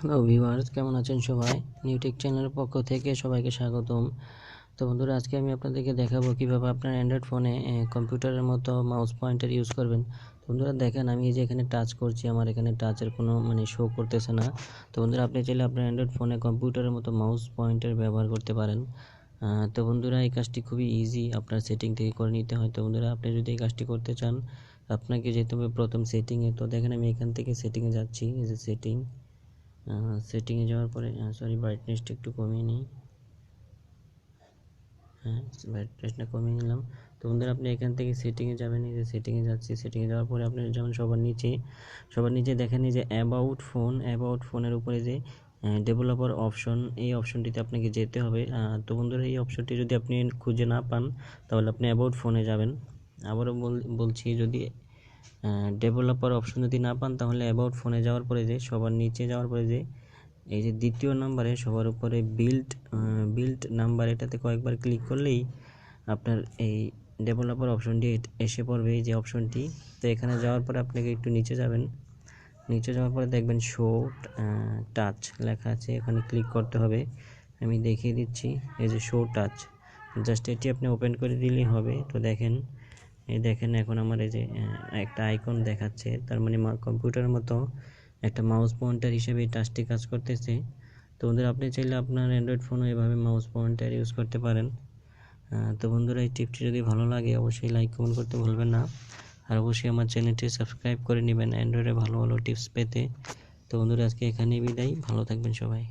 Hello viewers, কেমন আছেন সবাই? নিউটেক চ্যানেলের পক্ষ থেকে সবাইকে স্বাগতম। তো বন্ধুরা, আজকে আমি আপনাদেরকে দেখাবো কীভাবে আপনার অ্যান্ড্রয়েড ফোনে কম্পিউটারের মতো মাউস পয়েন্টার ইউজ করবেন। তো বন্ধুরা, দেখেন, আমি যে এখানে টাচ করছি, আমার এখানে টাচের কোনো মানে শো করতেছে না। তো বন্ধুরা, আপনি চাইলে আপনার অ্যান্ড্রয়েড ফোনে কম্পিউটারের মতো মাউস পয়েন্টার ব্যবহার করতে পারেন। তো বন্ধুরা, এই কাজটি খুবই ইজি আপনার সেটিং থেকে করে নিতে হয়। তো বন্ধুরা, আপনি যদি এই কাজটি করতে চান, আপনাকে যেতে হবে প্রথম সেটিংয়ে তো দেখেন, আমি এখান থেকে সেটিংয়ে যাচ্ছি, এই যে সেটিং সেটিংয়ে যাওয়ার পরে সরি ব্রাইটনেসটা একটু কমিয়ে নিই। হ্যাঁ ব্রাইটনেসটা কমিয়ে নিলাম। তো বন্ধুরা, আপনি এখান থেকে সেটিংয়ে যাবেন, এই যে সেটিংয়ে যাচ্ছি। সেটিংয়ে যাওয়ার পরে আপনি যেমন সবার নিচে সবার নিচে দেখেন যে অ্যাবাউট ফোন অ্যাবাউট ফোনের উপরে যে ডেভেলপার অপশন এই অপশনটিতে আপনাকে যেতে হবে। তো বন্ধুরা, এই অপশনটি যদি আপনি খুঁজে না পান, তাহলে আপনি অ্যাবাউট ফোনে যাবেন। আবারও বল- বলছি, যদি ডেভেলপার অপশন যদি না পান, তাহলে অ্যাবাউট ফোনে যাওয়ার পরে যে, সবার নিচে যাওয়ার পরে যে, এই যে দ্বিতীয় নাম্বারে সবার উপরে বিল্ড বিল্ড নাম্বার এটাতে কয়েকবার ক্লিক করলেই আপনার এই ডেভেলপার অপশনটি এসে পড়বে, এই যে অপশনটি তো এখানে যাওয়ার পরে আপনাকে একটু নিচে যাবেন। নিচে যাওয়ার পরে দেখবেন শো টাচ লেখা আছে, এখানে ক্লিক করতে হবে। আমি দেখিয়ে দিচ্ছি, এই যে শো টাচ জাস্ট এটি আপনি ওপেন করে দিলেই হবে। তো দেখেন এই দেখেন এখন আমার এই যে একটা আইকন দেখাচ্ছে। তার মানে কম্পিউটারের মতো একটা মাউস পয়েন্টার হিসেবে এই টাচটি কাজ করতেছে। তো বন্ধুরা, আপনি চাইলে আপনার অ্যান্ড্রয়েড ফোনও এভাবে মাউস পয়েন্টার ইউজ করতে পারেন। তো বন্ধুরা, এই টিপটি যদি ভালো লাগে, অবশ্যই লাইক কমেন্ট করতে ভুলবেন না। আর অবশ্যই আমার চ্যানেলটি সাবস্ক্রাইব করে নেবেন অ্যান্ড্রয়েডে ভালো ভালো টিপস পেতে। তো বন্ধুরা, আজকে এখানেই বিদায়। ভালো থাকবেন সবাই।